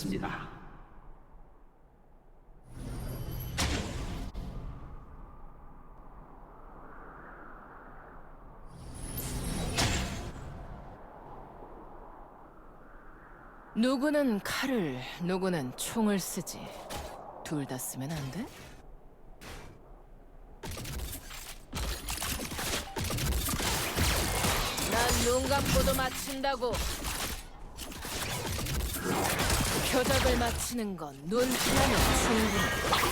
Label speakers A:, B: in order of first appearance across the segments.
A: 습니다.
B: 누구는 칼을, 누구는 총을 쓰지. 둘 다 쓰면 안 돼? 난 눈 감고도 맞춘다고. 표적을 맞히는 건눈 하나면 충분해.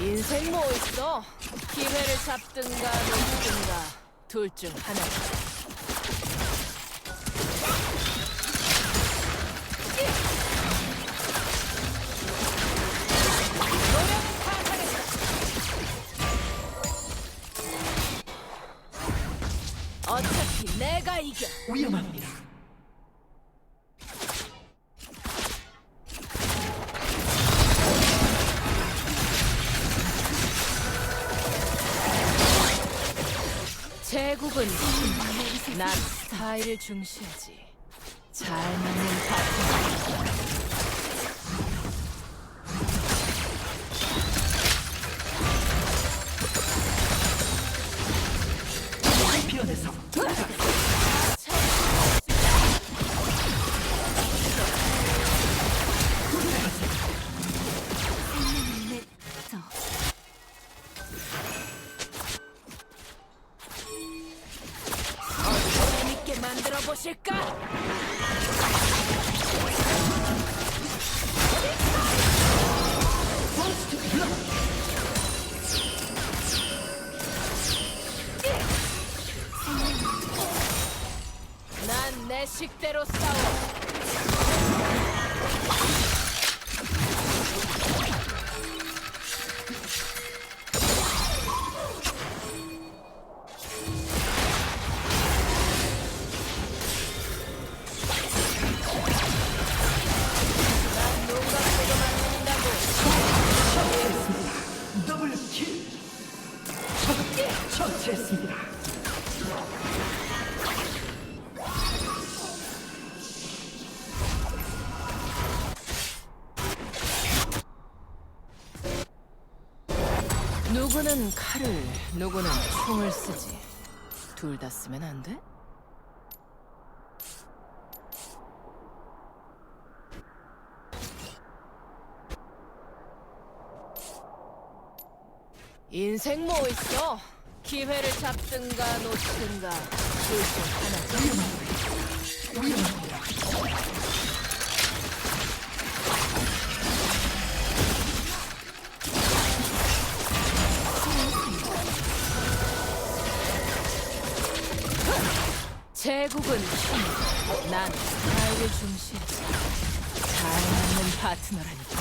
B: 인생 뭐 있어? 기회를 잡든가 놓든가 둘 중 하나.
A: 위험합니다.
B: 제국은 힘. 난 스타일을 중시하지. 잘 맞는 파트. 식대로 싸워. 누구는 총을 쓰지. 둘 다 쓰면 안 돼? 인생 뭐 있어? 기회를 잡든가 놓든가 둘중 하나 제국은 힘, 난 중시하지. 잘 맞는 파트너라니까.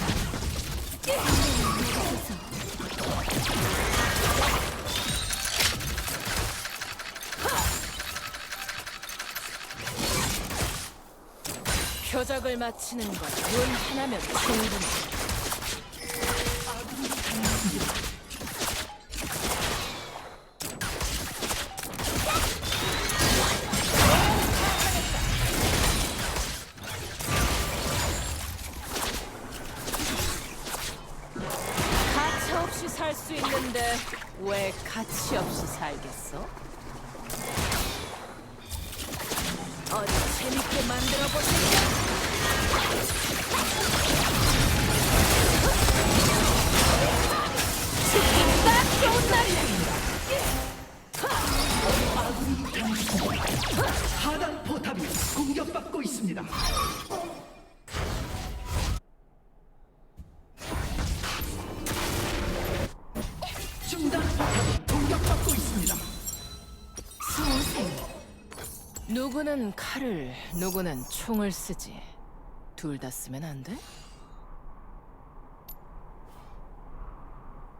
B: 표적을 맞히는 건눈 하나면 충분해. 살 수 있는데 왜 가치 없이 살겠어? 어디 재밌게 만들어 딱 좋은 날이야.
A: 하단
B: 누구는 칼을, 누구는 총을 쓰지. 둘 다 쓰면 안 돼?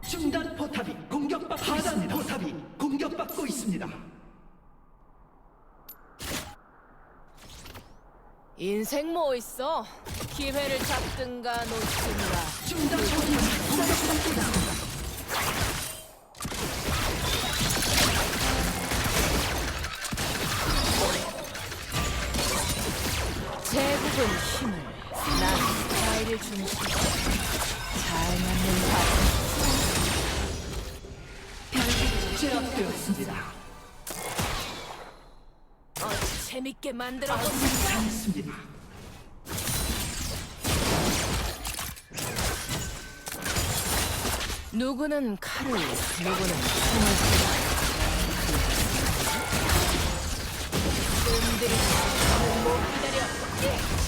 A: 중단 포탑이 공격받고 하단 포탑이 공격받고 있습니다.
B: 인생 뭐 있어? 기회를 잡든가 놓든가
A: 중단 포탑이 공격받고
B: 중심. 잘 맞는 바.
A: 제압되었습니다.
B: 어디 재밌게 만들어?
A: 당했습니다.
B: 누구는 칼을, 누구는 총을 쏘아. 놈들이 나를 못 기다려.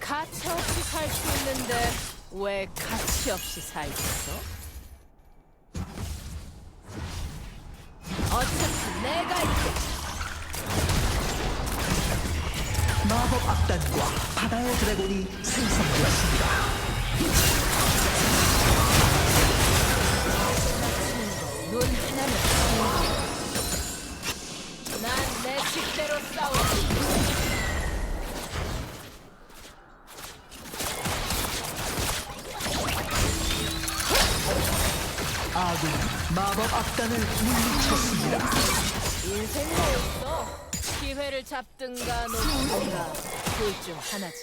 B: 가차 없이 살 수 있는데 왜 가치 없이 살겠어? 어차피 내가 있게
A: 마법 악단과 바다의 드래곤이 생성되었습니다.
B: 눈 하나는 난내 식대로 싸워.
A: 아군 마법 악단을 물리쳤습니다.
B: 인생 뭐였어? 기회를 잡든가 놓든가 둘 중 하나지.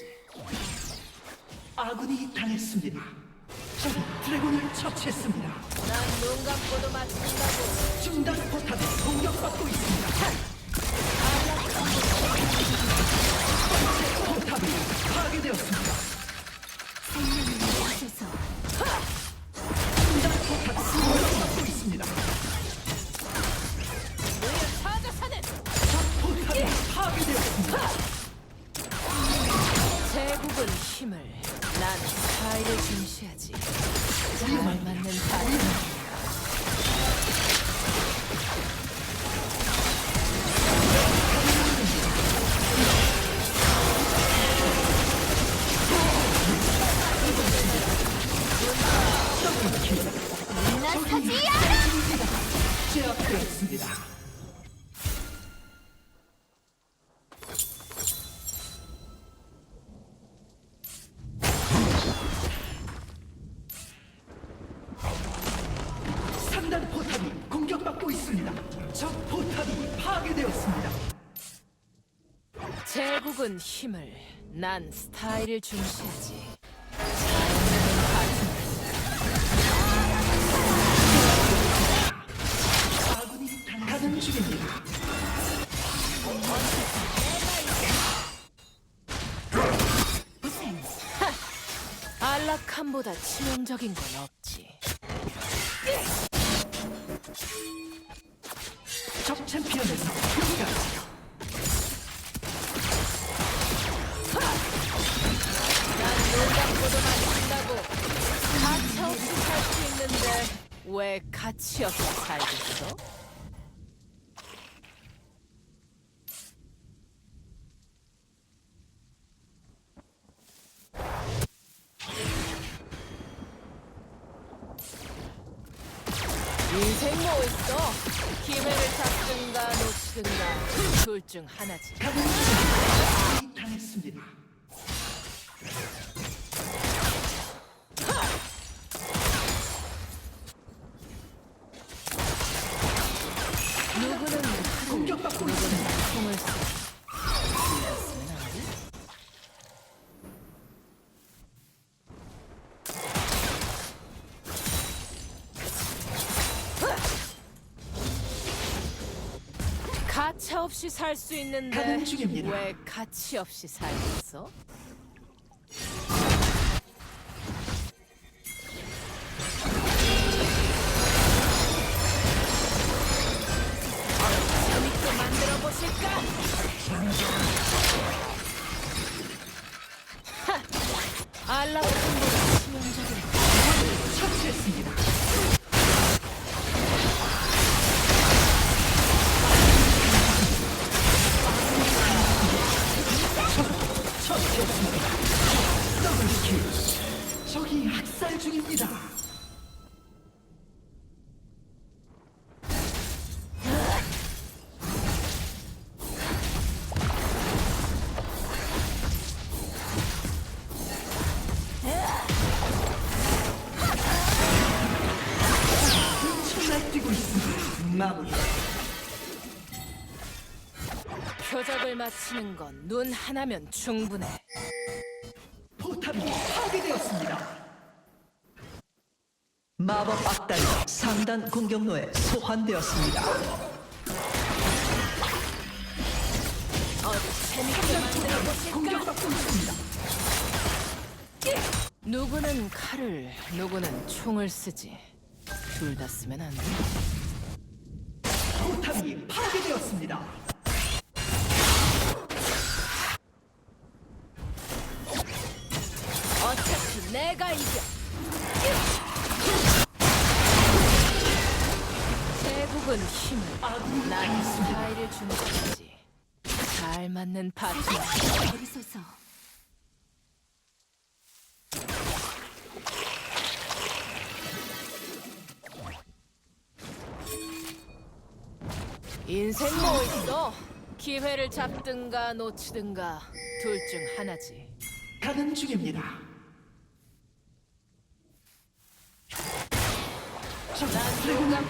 A: 아군이 당했습니다. 적이 드래곤을 처치했습니다.
B: 난눈 감고도 맞춘다고.
A: 중단 포탑이 공격받고 있습니다. 포탑이 파괴되었습니다.
B: 제국은 힘을 난 스타일을 중시하지. 안락함보다 치명적인 건 없지.
A: 적 챔피언에서
B: 난눈 감고도 맞춘다고. 가차 없이 살 수 있는데 왜 가치 없이 살겠어? 인생 뭐 있어? 기회를 잡든가 놓든가 둘 중 하나지.
A: 당했습니다.
B: 살 수 있는데
A: 가는 중입니다.
B: 왜 가치 없이 살겠어? 재밌게 만들어 보실까? 하! 알라우틴보다 치명적인.
A: 처치했습니다. 중입니다.
B: 표적을 맞추는 건 눈 하나면 충분해.
A: 포탑이 파괴되었습니다.
C: 마법 악달이 상단 공격로에 소환되었습니다.
A: 공격받고 있습니다.
B: 누구는 칼을, 누구는 총을 쓰지. 둘 다 쓰면 안 돼.
A: 포탑이 파괴되었습니다.
B: 어차피 내가 이겨. 제국은 힘을, 난 스타일을 중시하지. 잘 맞는 파트너. 인생 뭐 있어? 기회를 잡든가 놓치든가 둘 중 하나지.
A: 가는 중입니다. 적
B: 난
A: 드래곤을
B: 누구는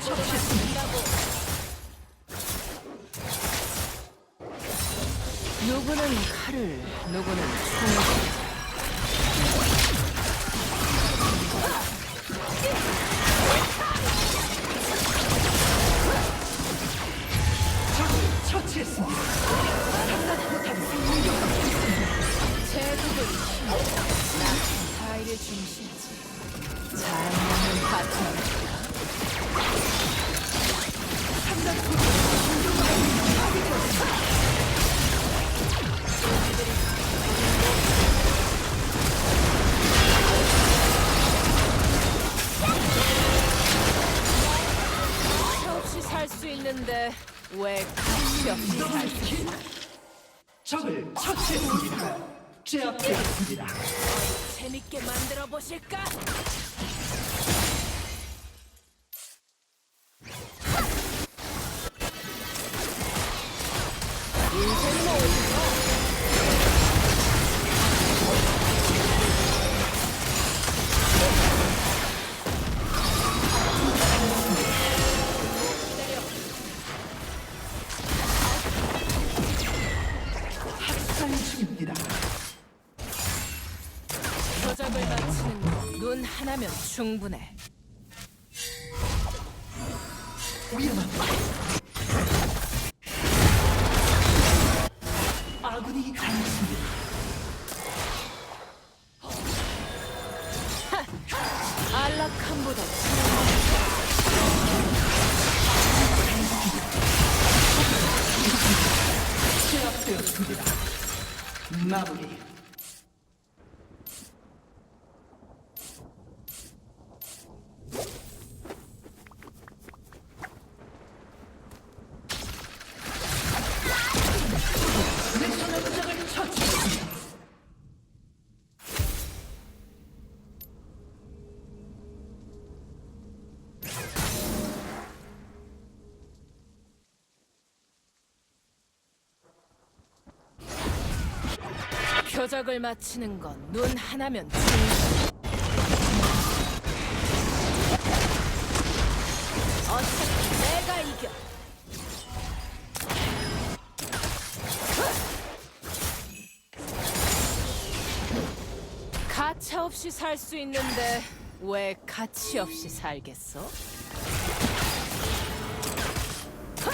B: 칼을, 누구는 총을. 있는데 왜 가치 없이 살지?
A: 적을 처치했습니다. 제압되었습니다.
B: 재밌게 만들어 보실까? 충분해.
A: 아군이 당했습니다.
B: 안락함보다
A: 제압되었습니다. 마무리.
B: 표적을 맞히는 건 눈 하나면 충분해. 어차피 내가 이겨. 가차 없이 살 수 있는데 왜 가치 없이 살겠어?
A: 파